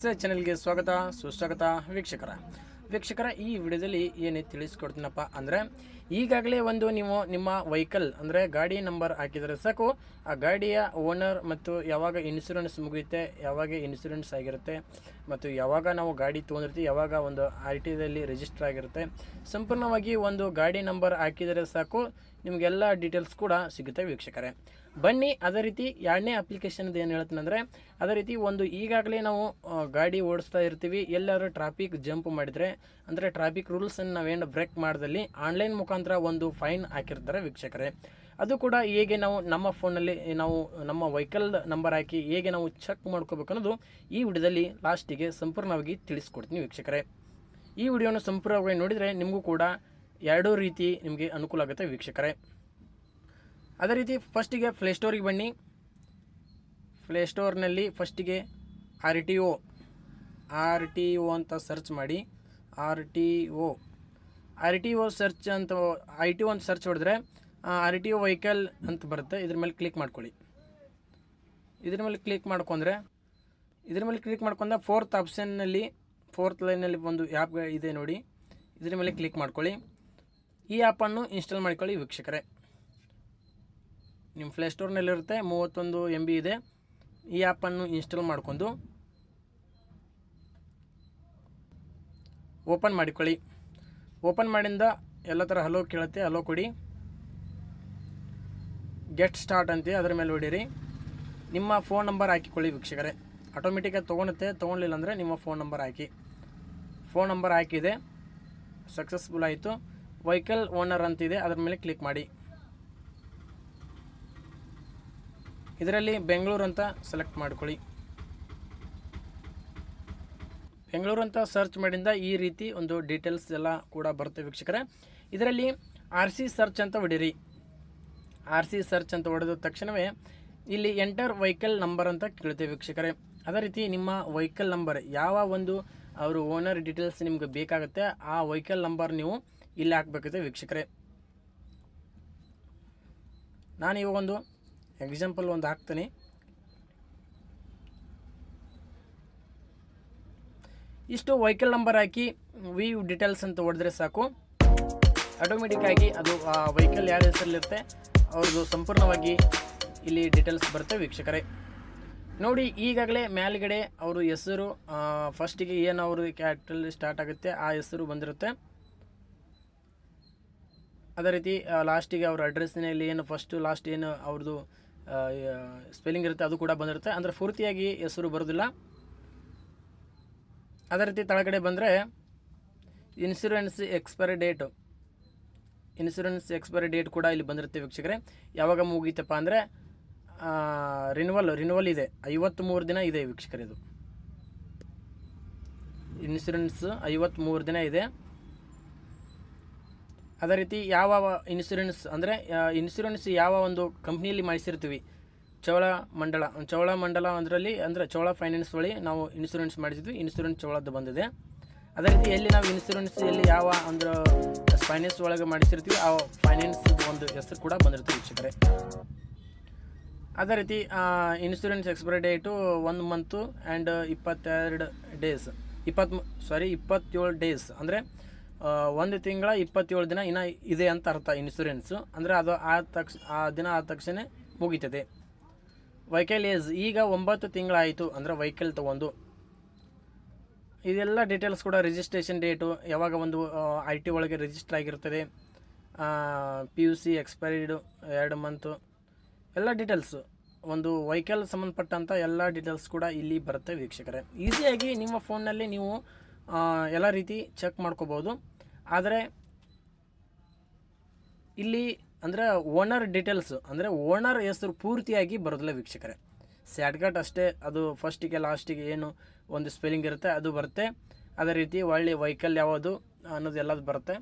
ಚಾನೆಲ್ಗೆ ಸ್ವಾಗತ, ಸುಸ್ವಾಗತ ವೀಕ್ಷಕರ. ವೀಕ್ಷಕರ, ಈ ವಿಡಿಯೋದಲ್ಲಿ ಏನು ತಿಳಿಸ್ಕೊಡ್ತೀನಪ್ಪ ಅಂದರೆ, ಈಗಾಗಲೇ ಒಂದು ನೀವು ನಿಮ್ಮ ವೆಹಿಕಲ್ ಅಂದರೆ ಗಾಡಿ ನಂಬರ್ ಹಾಕಿದರೆ ಸಾಕು. ಆ ಗಾಡಿಯ ಓನರ್ ಮತ್ತು ಯಾವಾಗ ಇನ್ಶೂರೆನ್ಸ್ ಮುಗಿಯುತ್ತೆ, ಯಾವಾಗ ಇನ್ಶೂರೆನ್ಸ್ ಆಗಿರುತ್ತೆ, ಮತ್ತು ಯಾವಾಗ ನಾವು ಗಾಡಿ ತೊಗೊಂಡಿರ್ತೀವಿ, ಯಾವಾಗ ಒಂದು ಆರ್ ಟಿ ರಿಜಿಸ್ಟರ್ ಆಗಿರುತ್ತೆ, ಸಂಪೂರ್ಣವಾಗಿ ಒಂದು ಗಾಡಿ ನಂಬರ್ ಹಾಕಿದರೆ ಸಾಕು. ನಿಮಗೆಲ್ಲ ಡೀಟೇಲ್ಸ್ ಕೂಡ ಸಿಗುತ್ತೆ ವೀಕ್ಷಕರೇ. ಬನ್ನಿ, ಅದೇ ರೀತಿ ಎರಡನೇ ಅಪ್ಲಿಕೇಶನ್ ಏನು ಹೇಳ್ತೀನಿ ಅಂದರೆ, ಅದೇ ರೀತಿ ಒಂದು ಈಗಾಗಲೇ ನಾವು ಗಾಡಿ ಓಡಿಸ್ತಾ ಇರ್ತೀವಿ. ಎಲ್ಲರೂ ಟ್ರಾಫಿಕ್ ಜಂಪ್ ಮಾಡಿದರೆ, ಅಂದರೆ ಟ್ರಾಫಿಕ್ ರೂಲ್ಸನ್ನು ನಾವೇನು ಬ್ರೇಕ್ ಮಾಡ್ದಲ್ಲಿ ಆನ್ಲೈನ್ ಮುಖಾಂತರ ಒಂದು ಫೈನ್ ಹಾಕಿರ್ತಾರೆ ವೀಕ್ಷಕರೇ. ಅದು ಕೂಡ ಹೇಗೆ ನಾವು ನಮ್ಮ ಫೋನಲ್ಲಿ ನಾವು ನಮ್ಮ ವೆಹಿಕಲ್ ನಂಬರ್ ಹಾಕಿ ಹೇಗೆ ನಾವು ಚೆಕ್ ಮಾಡ್ಕೋಬೇಕು ಅನ್ನೋದು ಈ ವಿಡಿಯೋದಲ್ಲಿ ಲಾಸ್ಟಿಗೆ ಸಂಪೂರ್ಣವಾಗಿ ತಿಳಿಸ್ಕೊಡ್ತೀನಿ ವೀಕ್ಷಕರೇ. ಈ ವಿಡಿಯೋನ ಸಂಪೂರ್ಣವಾಗಿ ನೋಡಿದರೆ ನಿಮಗೂ ಕೂಡ ಎರಡೂ ರೀತಿ ನಿಮಗೆ ಅನುಕೂಲ ಆಗುತ್ತೆ ವೀಕ್ಷಕರೇ. ಅದೇ ರೀತಿ ಫಸ್ಟಿಗೆ ಪ್ಲೇಸ್ಟೋರಿಗೆ ಬನ್ನಿ. ಪ್ಲೇಸ್ಟೋರ್ನಲ್ಲಿ ಫಸ್ಟಿಗೆ R T O, R T O ಅಂತ ಸರ್ಚ್ ಮಾಡಿ. R T O, R T O search ಅಂತ ಐ ಟಿ ಒ ಅಂತ ಸರ್ಚ್ ಹೊಡೆದ್ರೆ ಆರ್ ಟಿ ಒ ವೆಹಿಕಲ್ ಅಂತ ಬರುತ್ತೆ. ಇದ್ರ ಮೇಲೆ ಕ್ಲಿಕ್ ಮಾಡ್ಕೊಳ್ಳಿ. ಇದ್ರ ಮೇಲೆ ಕ್ಲಿಕ್ ಮಾಡ್ಕೊಂಡ್ರೆ, ಇದ್ರ ಮೇಲೆ ಕ್ಲಿಕ್ ಮಾಡ್ಕೊಂಡ ಫೋರ್ತ್ ಆಪ್ಷನ್ನಲ್ಲಿ ಫೋರ್ತ್ ಲೈನಲ್ಲಿ ಒಂದು ಆ್ಯಪ್ ಇದೆ ನೋಡಿ. ಇದ್ರ ಮೇಲೆ ಕ್ಲಿಕ್ ಮಾಡ್ಕೊಳ್ಳಿ. ಈ ಆ್ಯಪನ್ನು ಇನ್ಸ್ಟಾಲ್ ಮಾಡಿಕೊಳ್ಳಿ ವೀಕ್ಷಕರೇ. ನಿಮ್ಮ ಪ್ಲೇಸ್ಟೋರ್ನಲ್ಲಿರುತ್ತೆ ಮೂವತ್ತೊಂದು ಎಂ ಬಿ ಇದೆ. ಈ ಆ್ಯಪನ್ನು ಇನ್ಸ್ಟಾಲ್ ಮಾಡ್ಕೊಂಡು ಓಪನ್ ಮಾಡಿಕೊಳ್ಳಿ. ಓಪನ್ ಮಾಡಿಂದ ಎಲ್ಲ ಥರ ಹಲೋ ಕೇಳುತ್ತೆ, ಹಲೋ ಕೊಡಿ. ಗೆಟ್ ಸ್ಟಾರ್ಟ್ ಅಂತೆ, ಅದರ ಮೇಲೆ ಹೊಡೀರಿ. ನಿಮ್ಮ ಫೋನ್ ನಂಬರ್ ಹಾಕಿಕೊಳ್ಳಿ ವೀಕ್ಷಕರೇ. ಆಟೋಮೆಟಿಕಾಗಿ ತೊಗೊಳುತ್ತೆ ತೊಗೊಳ್ಳಿಲ್ಲ ಅಂದರೆ ನಿಮ್ಮ ಫೋನ್ ನಂಬರ್ ಹಾಕಿ. ಫೋನ್ ನಂಬರ್ ಹಾಕಿದೆ. ಸಕ್ಸಸ್ಫುಲ್ ಆಯಿತು. ವೆಹಿಕಲ್ ಓನರ್ ಅಂತಿದೆ. ಅದರ ಮೇಲೆ ಕ್ಲಿಕ್ ಮಾಡಿ. ಇದರಲ್ಲಿ ಬೆಂಗಳೂರು ಅಂತ ಸೆಲೆಕ್ಟ್ ಮಾಡ್ಕೊಳ್ಳಿ. ಬೆಂಗಳೂರು ಅಂತ ಸರ್ಚ್ ಮಾಡಿಂದ ಈ ರೀತಿ ಒಂದು ಡೀಟೇಲ್ಸ್ ಎಲ್ಲ ಕೂಡ ಬರುತ್ತೆ ವೀಕ್ಷಕರೇ. ಇದರಲ್ಲಿ ಆರ್ ಸಿ ಸರ್ಚ್ ಅಂತ ಹೊಡೀರಿ. ಆರ್ ಸಿ ಸರ್ಚ್ ಅಂತ ಹೊಡೆದ ತಕ್ಷಣವೇ ಇಲ್ಲಿ ಎಂಟರ್ ವೆಹಿಕಲ್ ನಂಬರ್ ಅಂತ ಕೇಳುತ್ತೆ ವೀಕ್ಷಕರೇ. ಅದೇ ರೀತಿ ನಿಮ್ಮ ವೆಹಿಕಲ್ ನಂಬರ್, ಯಾವ ಒಂದು ಅವರು ಓನರ್ ಡೀಟೇಲ್ಸ್ ನಿಮ್ಗೆ ಬೇಕಾಗುತ್ತೆ, ಆ ವೆಹಿಕಲ್ ನಂಬರ್ ನೀವು ಇಲ್ಲಿ ಹಾಕಬೇಕಾಗುತ್ತೆ ವೀಕ್ಷಕರೇ. ನಾನು ಇವಾಗ ಒಂದು ಎಕ್ಸಾಂಪಲ್ ಒಂದು ಹಾಕ್ತೀನಿ. ಇಷ್ಟು ವೆಹಿಕಲ್ ನಂಬರ್ ಹಾಕಿ ವಿ ಡಿಟೇಲ್ಸ್ ಅಂತ ಹೊಡೆದ್ರೆ ಸಾಕು. ಆಟೋಮೆಟಿಕ್ಕಾಗಿ ಅದು, ಆ ವೆಹಿಕಲ್ ಯಾರ ಹೆಸರಲ್ಲಿರುತ್ತೆ ಅವ್ರದ್ದು ಸಂಪೂರ್ಣವಾಗಿ ಇಲ್ಲಿ ಡೀಟೇಲ್ಸ್ ಬರುತ್ತೆ ವೀಕ್ಷಕರೇ. ನೋಡಿ, ಈಗಾಗಲೇ ಮೇಲ್ಗಡೆ ಅವರು ಹೆಸರು ಫಸ್ಟಿಗೆ ಏನು ಅವರು ಕ್ಯಾಟಲ್ ಸ್ಟಾರ್ಟ್ ಆಗುತ್ತೆ, ಆ ಹೆಸರು ಬಂದಿರುತ್ತೆ. ಅದೇ ರೀತಿ ಲಾಸ್ಟಿಗೆ ಅವ್ರ ಅಡ್ರೆಸ್ನಲ್ಲಿ ಏನು ಫಸ್ಟು ಲಾಸ್ಟ್ ಏನು ಅವ್ರದ್ದು ಸ್ಪೆಲ್ಲಿಂಗ್ ಇರುತ್ತೆ ಅದು ಕೂಡ ಬಂದಿರುತ್ತೆ. ಅಂದರೆ ಪೂರ್ತಿಯಾಗಿ ಹೆಸರು ಬರೋದಿಲ್ಲ. ಅದೇ ರೀತಿ ತಳಗಡೆ ಬಂದರೆ insurance expiry date insurance expiry date ಕೂಡ ಇಲ್ಲಿ ಬಂದಿರುತ್ತೆ ವೀಕ್ಷಕರೇ. ಯಾವಾಗ ಮುಗೀತಪ್ಪ ಅಂದರೆ ರಿನ್ವಲ್ ರಿನ್ವಲ್ ಇದೆ. ಐವತ್ತ್ಮೂರು ದಿನ ಇದೆ ವೀಕ್ಷಕರಿದು ಇನ್ಶೂರೆನ್ಸ್ ಐವತ್ತ್ಮೂರು ದಿನ ಇದೆ. ಅದೇ ರೀತಿ ಯಾವ ಇನ್ಸೂರೆನ್ಸ್ ಅಂದರೆ ಇನ್ಸೂರೆನ್ಸ್ ಯಾವ ಒಂದು ಕಂಪ್ನಿಯಲ್ಲಿ ಮಾಡಿಸಿರ್ತೀವಿ? ಚೌಳ ಮಂಡಳ ಚೌಳ ಮಂಡಲ ಅದರಲ್ಲಿ, ಅಂದರೆ ಚೌಳ ಫೈನಾನ್ಸ್ ಬಳಿ ನಾವು ಇನ್ಸೂರೆನ್ಸ್ ಮಾಡಿಸಿದ್ವಿ. ಇನ್ಸೂರೆನ್ಸ್ ಚೋಳದ್ದು ಬಂದಿದೆ. ಅದೇ ರೀತಿ ಎಲ್ಲಿ ನಾವು ಇನ್ಸೂರೆನ್ಸ್ ಎಲ್ಲಿ ಯಾವ ಅಂದ್ರೆ ಫೈನಾನ್ಸ್ ಒಳಗೆ ಮಾಡಿಸಿರ್ತೀವಿ, ಆ ಫೈನಾನ್ಸ್ ಒಂದು ಹೆಸರು ಕೂಡ ಬಂದಿರುತ್ತೆ ವೀಕ್ಷಕರೇ. ಅದೇ ರೀತಿ ಇನ್ಸೂರೆನ್ಸ್ ಎಕ್ಸ್ಪೈರಿ ಡೇಟು ಒಂದು ಮಂತು ಆ್ಯಂಡ್ ಇಪ್ಪತ್ತೆರಡು ಡೇಸ್ ಇಪ್ಪತ್ತ್ ಸಾರಿ ಇಪ್ಪತ್ತೇಳು ಡೇಸ್ ಅಂದರೆ ಒಂದು ತಿಂಗಳ ಇಪ್ಪತ್ತೇಳು ದಿನ ಇನ್ನು ಇದೆ ಅಂತ ಅರ್ಥ ಇನ್ಶೂರೆನ್ಸು ಅಂದರೆ ಅದು ಆದ ತಕ್ಷ, ಆ ದಿನ ಆದ ತಕ್ಷಣ ಮುಗೀತದೆ. ವೆಹಿಕಲ್ ಏಜ್ ಈಗ ಒಂಬತ್ತು ತಿಂಗಳಾಯಿತು ಅಂದರೆ ವೆಹಿಕಲ್ ತೊಗೊಂಡು. ಇದೆಲ್ಲ ಡೀಟೇಲ್ಸ್ ಕೂಡ ರಿಜಿಸ್ಟ್ರೇಷನ್ ಡೇಟು ಯಾವಾಗ ಒಂದು ಐ ಟಿ ಒಳಗೆ ರಿಜಿಸ್ಟರ್ ಆಗಿರ್ತದೆ. P U C expiry date ಎರಡು ಮಂತು ಎಲ್ಲ ಡೀಟೇಲ್ಸು ಒಂದು ವೆಹಿಕಲ್ ಸಂಬಂಧಪಟ್ಟಂಥ ಎಲ್ಲ ಡೀಟೇಲ್ಸ್ ಕೂಡ ಇಲ್ಲಿ ಬರುತ್ತೆ ವೀಕ್ಷಕರೇ. ಈಸಿಯಾಗಿ ನಿಮ್ಮ ಫೋನ್ನಲ್ಲಿ ನೀವು ಎಲ್ಲ ರೀತಿ ಚೆಕ್ ಮಾಡ್ಕೋಬೋದು. ಆದರೆ ಇಲ್ಲಿ ಅಂದರೆ ಓನರ್ ಡೀಟೇಲ್ಸ್ ಅಂದರೆ ಓನರ್ ಹೆಸರು ಪೂರ್ತಿಯಾಗಿ ಬರೋದಿಲ್ಲ ವೀಕ್ಷಕರೇ. ಸ್ಯಾಟ್ಕಟ್ ಅಷ್ಟೇ, ಅದು ಫಸ್ಟಿಗೆ ಲಾಸ್ಟಿಗೆ ಏನು ಒಂದು ಸ್ಪೆಲ್ಲಿಂಗ್ ಇರುತ್ತೆ, ಅದು ಬರುತ್ತೆ. ಅದೇ ರೀತಿ ಒಳ್ಳೆ ವೆಹಿಕಲ್ ಯಾವುದು ಅನ್ನೋದು ಎಲ್ಲದು ಬರುತ್ತೆ.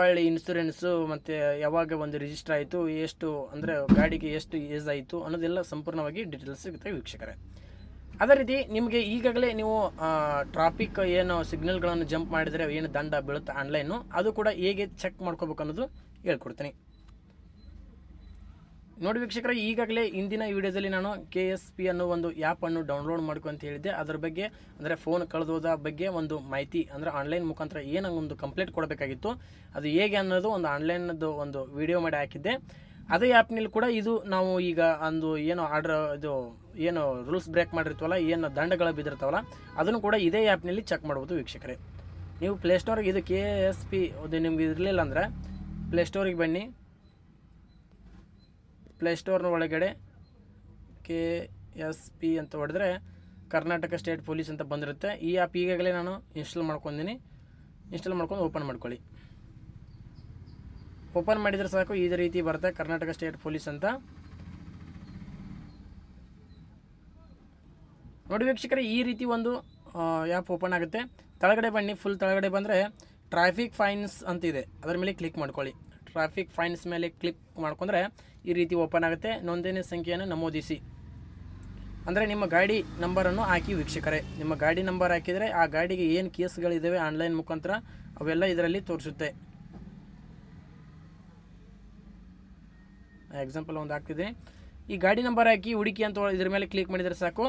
ಒಳ್ಳೆ ಇನ್ಸೂರೆನ್ಸು ಮತ್ತು ಯಾವಾಗ ಒಂದು ರಿಜಿಸ್ಟರ್ ಆಯಿತು, ಎಷ್ಟು ಅಂದರೆ ಗಾಡಿಗೆ ಎಷ್ಟು ಏಜ್ ಆಯಿತು ಅನ್ನೋದೆಲ್ಲ ಸಂಪೂರ್ಣವಾಗಿ ಡೀಟೇಲ್ಸ್ ಸಿಗುತ್ತೆ ವೀಕ್ಷಕರೇ. ಅದೇ ರೀತಿ ನಿಮಗೆ ಈಗಾಗಲೇ ನೀವು ಟ್ರಾಫಿಕ್ ಏನು ಸಿಗ್ನಲ್ಗಳನ್ನು ಜಂಪ್ ಮಾಡಿದರೆ ಏನು ದಂಡ ಬೀಳುತ್ತೆ ಆನ್ಲೈನು ಅದು ಕೂಡ ಹೇಗೆ ಚೆಕ್ ಮಾಡ್ಕೋಬೇಕು ಅನ್ನೋದು ಹೇಳ್ಕೊಡ್ತೀನಿ. ನೋಡಿ ವೀಕ್ಷಕರ, ಈಗಾಗಲೇ ಇಂದಿನ ವಿಡಿಯೋದಲ್ಲಿ ನಾನು ಕೆ ಎಸ್ ಪಿ ಅನ್ನೋ ಒಂದು ಆ್ಯಪನ್ನು ಡೌನ್ಲೋಡ್ ಮಾಡ್ಕೊ ಅಂತ ಹೇಳಿದ್ದೆ. ಅದರ ಬಗ್ಗೆ, ಅಂದರೆ ಫೋನ್ ಕಳೆದೋದ ಬಗ್ಗೆ ಒಂದು ಮಾಹಿತಿ, ಅಂದರೆ ಆನ್ಲೈನ್ ಮುಖಾಂತರ ಏನು ಒಂದು ಕಂಪ್ಲೇಂಟ್ ಕೊಡಬೇಕಾಗಿತ್ತು. ಅದು ಹೇಗೆ ಅನ್ನೋದು ಒಂದು ಆನ್ಲೈನದ್ದು ಒಂದು ವಿಡಿಯೋ ಮಾಡಿ ಹಾಕಿದ್ದೆ. ಅದೇ ಆ್ಯಪ್ನಲ್ಲಿ ಕೂಡ ಇದು ನಾವು ಈಗ ಒಂದು ಏನು ಆರ್ಡ್ರ್ ಇದು ಏನು ರೂಲ್ಸ್ ಬ್ರೇಕ್ ಮಾಡಿರ್ತವಲ್ಲ, ಏನು ದಂಡಗಳು ಬಿದ್ದಿರ್ತಾವಲ್ಲ, ಅದನ್ನು ಕೂಡ ಇದೇ ಆ್ಯಪ್ನಲ್ಲಿ ಚೆಕ್ ಮಾಡ್ಬೋದು ವೀಕ್ಷಕರೇ. ನೀವು ಪ್ಲೇಸ್ಟೋರಿಗೆ ಇದು ಕೆ ಎಸ್ ಪಿ ಅದು ನಿಮ್ಗೆ ಇರಲಿಲ್ಲ ಅಂದರೆ ಪ್ಲೇಸ್ಟೋರಿಗೆ ಬನ್ನಿ. ಪ್ಲೇಸ್ಟೋರ್ನ ಒಳಗಡೆ ಕೆ ಎಸ್ ಪಿ ಅಂತ ಹೊಡೆದ್ರೆ ಕರ್ನಾಟಕ ಸ್ಟೇಟ್ ಪೊಲೀಸ್ ಅಂತ ಬಂದಿರುತ್ತೆ. ಈ ಆ್ಯಪ್ ಈಗಾಗಲೇ ನಾನು ಇನ್ಸ್ಟಾಲ್ ಮಾಡ್ಕೊಂಡಿನಿ ಇನ್ಸ್ಟಾಲ್ ಮಾಡ್ಕೊಂಡು ಓಪನ್ ಮಾಡ್ಕೊಳ್ಳಿ. ಓಪನ್ ಮಾಡಿದರೆ ಸಾಕು ಇದೇ ರೀತಿ ಬರುತ್ತೆ ಕರ್ನಾಟಕ ಸ್ಟೇಟ್ ಪೊಲೀಸ್ ಅಂತ. ನೋಡಿ ವೀಕ್ಷಕರೇ, ಈ ರೀತಿ ಒಂದು ಆ್ಯಪ್ ಓಪನ್ ಆಗುತ್ತೆ. ತಳಗಡೆ ಬನ್ನಿ ಫುಲ್ ತಳಗಡೆ ಬಂದರೆ ಟ್ರಾಫಿಕ್ ಫೈನ್ಸ್ ಅಂತಿದೆ. ಅದರ ಮೇಲೆ ಕ್ಲಿಕ್ ಮಾಡ್ಕೊಳ್ಳಿ. ಟ್ರಾಫಿಕ್ ಫೈನ್ಸ್ ಮೇಲೆ ಕ್ಲಿಕ್ ಮಾಡ್ಕೊಂಡ್ರೆ ಈ ರೀತಿ ಓಪನ್ ಆಗುತ್ತೆ. ನೋಂದಣಿ ಸಂಖ್ಯೆಯನ್ನು ನಮೂದಿಸಿ. ಅಂದರೆ ನಿಮ್ಮ ಗಾಡಿ ನಂಬರನ್ನು ಹಾಕಿ ವೀಕ್ಷಕರೇ. ನಿಮ್ಮ ಗಾಡಿ ನಂಬರ್ ಹಾಕಿದರೆ ಆ ಗಾಡಿಗೆ ಏನು ಕೇಸ್ಗಳಿದ್ದಾವೆ ಆನ್ಲೈನ್ ಮುಖಾಂತರ ಅವೆಲ್ಲ ಇದರಲ್ಲಿ ತೋರಿಸುತ್ತೆ. ಎಕ್ಸಾಂಪಲ್ ಒಂದು ಹಾಕ್ತಿದೆ ಈ ಗಾಡಿ ನಂಬರ್ ಹಾಕಿ ಹುಡುಕಿ ಅಂತ ಇದ್ರ ಮೇಲೆ ಕ್ಲಿಕ್ ಮಾಡಿದರೆ ಸಾಕು.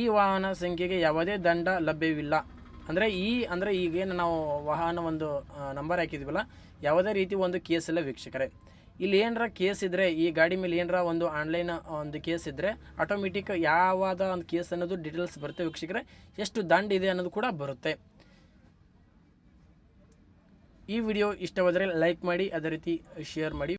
ಈ ವಾಹನ ಸಂಖ್ಯೆಗೆ ಯಾವುದೇ ದಂಡ ಲಭ್ಯವಿಲ್ಲ. ಅಂದರೆ ಈ, ಅಂದರೆ ಈಗೇನು ನಾವು ವಾಹನ ಒಂದು ನಂಬರ್ ಹಾಕಿದ್ವಲ್ಲ, ಯಾವುದೇ ರೀತಿ ಒಂದು ಕೇಸ್ ಇಲ್ಲ ವೀಕ್ಷಕರೇ. ಇಲ್ಲಿ ಏನರ ಕೇಸ್ ಇದ್ದರೆ ಈ ಗಾಡಿ ಮೇಲೆ ಏನರ ಒಂದು ಆನ್ಲೈನ್ ಒಂದು ಕೇಸ್ ಇದ್ದರೆ ಆಟೋಮೆಟಿಕ್ ಯಾವಾದ ಒಂದು ಕೇಸ್ ಅನ್ನೋದು ಡೀಟೇಲ್ಸ್ ಬರುತ್ತೆ ವೀಕ್ಷಕರೇ. ಎಷ್ಟು ದಂಡ ಇದೆ ಅನ್ನೋದು ಕೂಡ ಬರುತ್ತೆ. ಈ ವಿಡಿಯೋ ಇಷ್ಟವಾದರೆ ಲೈಕ್ ಮಾಡಿ, ಅದೇ ರೀತಿ ಶೇರ್ ಮಾಡಿ.